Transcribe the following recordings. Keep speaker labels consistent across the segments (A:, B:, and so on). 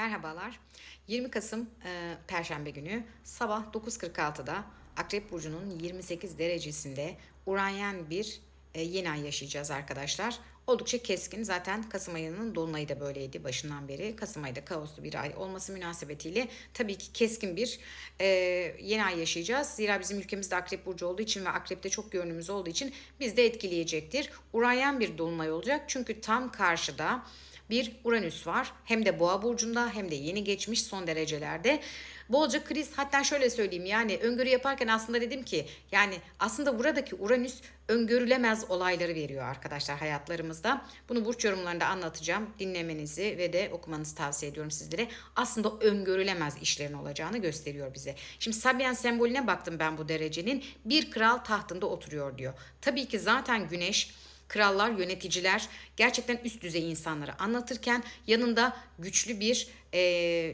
A: Merhabalar. 20 Kasım e, Perşembe günü sabah 9.46'da Akrep Burcu'nun 28 derecesinde Uranyen bir e, yeni ay yaşayacağız arkadaşlar. Oldukça keskin. Zaten Kasım ayının dolunayı da böyleydi başından beri. Kasım ayı da kaoslu bir ay olması münasebetiyle tabii ki keskin bir e, yeni ay yaşayacağız. Zira bizim ülkemizde Akrep Burcu olduğu için ve Akrep'te çok görünümüz olduğu için biz de etkileyecektir. Uranyen bir dolunay olacak. Çünkü tam karşıda bir Uranüs var. Hem de Boğa burcunda hem de yeni geçmiş son derecelerde. Bolca kriz hatta şöyle söyleyeyim yani öngörü yaparken aslında dedim ki yani aslında buradaki Uranüs öngörülemez olayları veriyor arkadaşlar hayatlarımızda. Bunu burç yorumlarında anlatacağım. Dinlemenizi ve de okumanızı tavsiye ediyorum sizlere. Aslında öngörülemez işlerin olacağını gösteriyor bize. Şimdi Sabian sembolüne baktım ben bu derecenin. Bir kral tahtında oturuyor diyor. Tabii ki zaten güneş krallar, yöneticiler gerçekten üst düzey insanları anlatırken yanında güçlü bir e,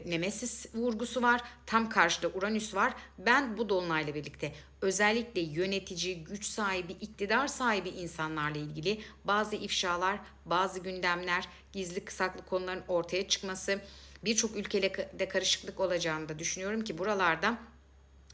A: nemesis vurgusu var. Tam karşıda Uranüs var. Ben bu dolunayla birlikte özellikle yönetici, güç sahibi, iktidar sahibi insanlarla ilgili bazı ifşalar, bazı gündemler, gizli saklı konuların ortaya çıkması, birçok ülkede karışıklık olacağını da düşünüyorum ki buralarda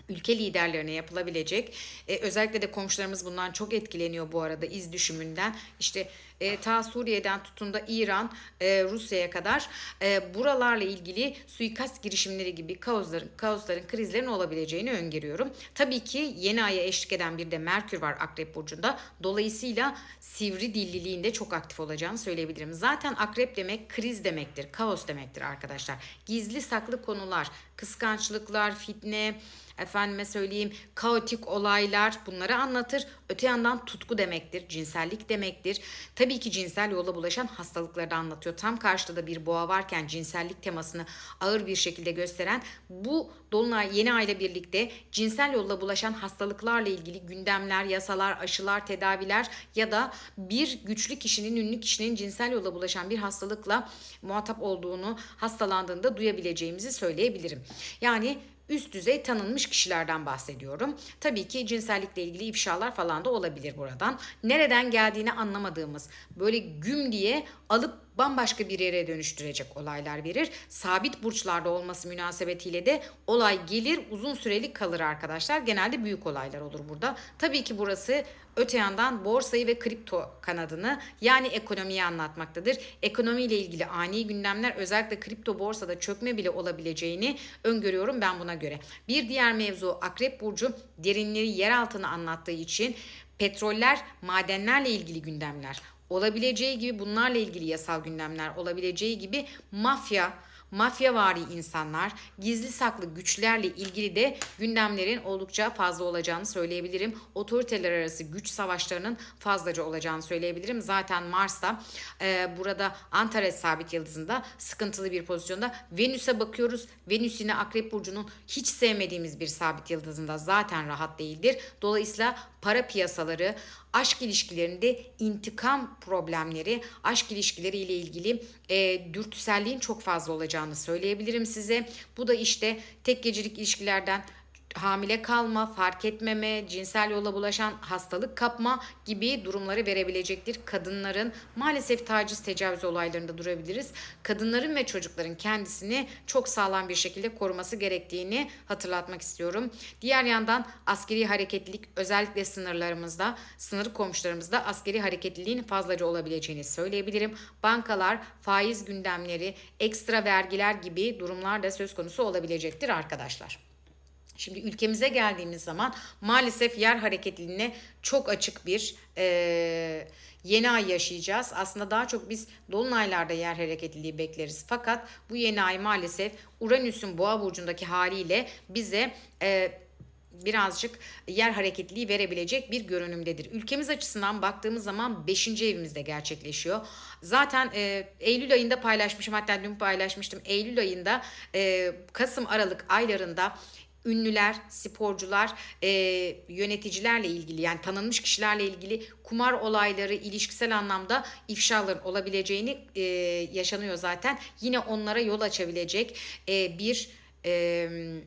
A: ülke liderlerine yapılabilecek. E, özellikle de komşularımız bundan çok etkileniyor bu arada iz düşümünden. İşte e, ta Suriye'den tutun da İran, e, Rusya'ya kadar e, buralarla ilgili suikast girişimleri gibi kaosların, kaosların, krizlerin olabileceğini öngörüyorum. Tabii ki yeni aya eşlik eden bir de Merkür var Akrep Burcu'nda. Dolayısıyla sivri dilliliğinde çok aktif olacağını söyleyebilirim. Zaten Akrep demek kriz demektir, kaos demektir arkadaşlar. Gizli saklı konular, kıskançlıklar, fitne, efendime söyleyeyim kaotik olaylar bunları anlatır. Öte yandan tutku demektir, cinsellik demektir. Tabii ki cinsel yolla bulaşan hastalıkları da anlatıyor. Tam karşıda da bir boğa varken cinsellik temasını ağır bir şekilde gösteren bu dolunay yeni ayla birlikte cinsel yolla bulaşan hastalıklarla ilgili gündemler, yasalar, aşılar, tedaviler ya da bir güçlü kişinin, ünlü kişinin cinsel yolla bulaşan bir hastalıkla muhatap olduğunu, hastalandığında duyabileceğimizi söyleyebilirim. Yani üst düzey tanınmış kişilerden bahsediyorum. Tabii ki cinsellikle ilgili ifşalar falan da olabilir buradan. Nereden geldiğini anlamadığımız böyle güm diye alıp bambaşka bir yere dönüştürecek olaylar verir. Sabit burçlarda olması münasebetiyle de olay gelir uzun süreli kalır arkadaşlar. Genelde büyük olaylar olur burada. Tabii ki burası öte yandan borsayı ve kripto kanadını yani ekonomiyi anlatmaktadır. Ekonomiyle ilgili ani gündemler özellikle kripto borsada çökme bile olabileceğini öngörüyorum ben buna göre. Bir diğer mevzu Akrep Burcu derinleri yer altını anlattığı için petroller, madenlerle ilgili gündemler olabileceği gibi bunlarla ilgili yasal gündemler olabileceği gibi mafya, mafyavari insanlar, gizli saklı güçlerle ilgili de gündemlerin oldukça fazla olacağını söyleyebilirim. Otoriteler arası güç savaşlarının fazlaca olacağını söyleyebilirim. Zaten Mars'ta e, burada Antares sabit yıldızında sıkıntılı bir pozisyonda. Venüs'e bakıyoruz. Venüs yine Akrep Burcu'nun hiç sevmediğimiz bir sabit yıldızında zaten rahat değildir. Dolayısıyla para piyasaları, aşk ilişkilerinde intikam problemleri, aşk ilişkileri ile ilgili e, dürtüselliğin çok fazla olacağını söyleyebilirim size. Bu da işte tek gecelik ilişkilerden hamile kalma, fark etmeme, cinsel yola bulaşan hastalık kapma gibi durumları verebilecektir. Kadınların maalesef taciz tecavüz olaylarında durabiliriz. Kadınların ve çocukların kendisini çok sağlam bir şekilde koruması gerektiğini hatırlatmak istiyorum. Diğer yandan askeri hareketlilik özellikle sınırlarımızda, sınır komşularımızda askeri hareketliliğin fazlaca olabileceğini söyleyebilirim. Bankalar, faiz gündemleri, ekstra vergiler gibi durumlar da söz konusu olabilecektir arkadaşlar. Şimdi ülkemize geldiğimiz zaman maalesef yer hareketliliğine çok açık bir e, yeni ay yaşayacağız. Aslında daha çok biz dolunaylarda yer hareketliliği bekleriz. Fakat bu yeni ay maalesef Uranüs'ün boğa burcundaki haliyle bize e, birazcık yer hareketliliği verebilecek bir görünümdedir. Ülkemiz açısından baktığımız zaman 5. evimizde gerçekleşiyor. Zaten e, Eylül ayında paylaşmışım hatta dün paylaşmıştım. Eylül ayında e, Kasım Aralık aylarında ünlüler, sporcular, e, yöneticilerle ilgili yani tanınmış kişilerle ilgili kumar olayları ilişkisel anlamda ifşaların olabileceğini e, yaşanıyor zaten. Yine onlara yol açabilecek e, bir e,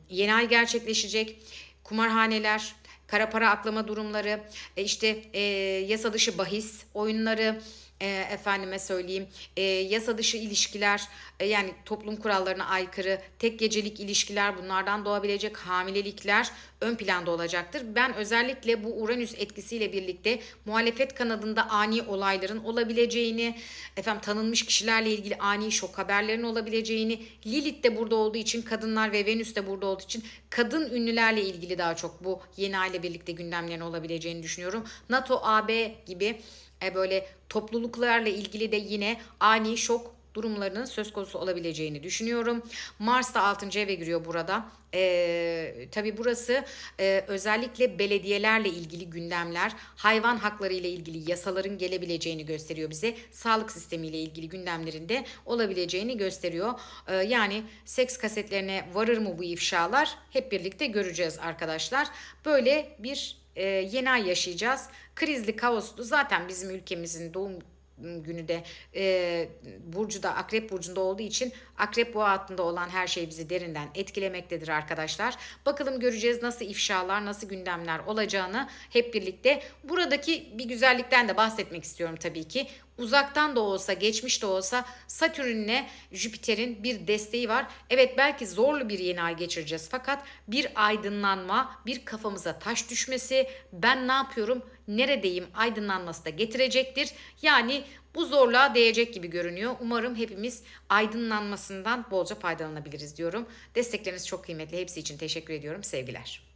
A: yeni ay gerçekleşecek. Kumarhaneler, kara para aklama durumları, e, işte e, yasa dışı bahis oyunları, e, efendime söyleyeyim e, yasa dışı ilişkiler e, yani toplum kurallarına aykırı tek gecelik ilişkiler bunlardan doğabilecek hamilelikler ön planda olacaktır. Ben özellikle bu Uranüs etkisiyle birlikte muhalefet kanadında ani olayların olabileceğini, efendim tanınmış kişilerle ilgili ani şok haberlerin olabileceğini, Lilith de burada olduğu için kadınlar ve Venüs de burada olduğu için kadın ünlülerle ilgili daha çok bu yeni ay ile birlikte gündemlerin olabileceğini düşünüyorum. NATO, AB gibi e, böyle topluluklarla ilgili de yine ani şok durumlarının söz konusu olabileceğini düşünüyorum. Mars da 6. eve giriyor burada. Ee, tabii burası e, özellikle belediyelerle ilgili gündemler, hayvan hakları ile ilgili yasaların gelebileceğini gösteriyor bize. Sağlık sistemiyle ilgili gündemlerinde olabileceğini gösteriyor. Ee, yani seks kasetlerine varır mı bu ifşalar? Hep birlikte göreceğiz arkadaşlar. Böyle bir e, yeni ay yaşayacağız. Krizli, kaoslu zaten bizim ülkemizin doğum günü de e, burcu da akrep burcunda olduğu için akrep boğa hattında olan her şey bizi derinden etkilemektedir arkadaşlar. Bakalım göreceğiz nasıl ifşalar, nasıl gündemler olacağını hep birlikte. Buradaki bir güzellikten de bahsetmek istiyorum tabii ki. Uzaktan da olsa, geçmiş de olsa Satürn'le Jüpiter'in bir desteği var. Evet belki zorlu bir yeni ay geçireceğiz fakat bir aydınlanma, bir kafamıza taş düşmesi, ben ne yapıyorum, neredeyim aydınlanması da getirecektir. Yani bu zorluğa değecek gibi görünüyor. Umarım hepimiz aydınlanmasından bolca faydalanabiliriz diyorum. Destekleriniz çok kıymetli. Hepsi için teşekkür ediyorum. Sevgiler.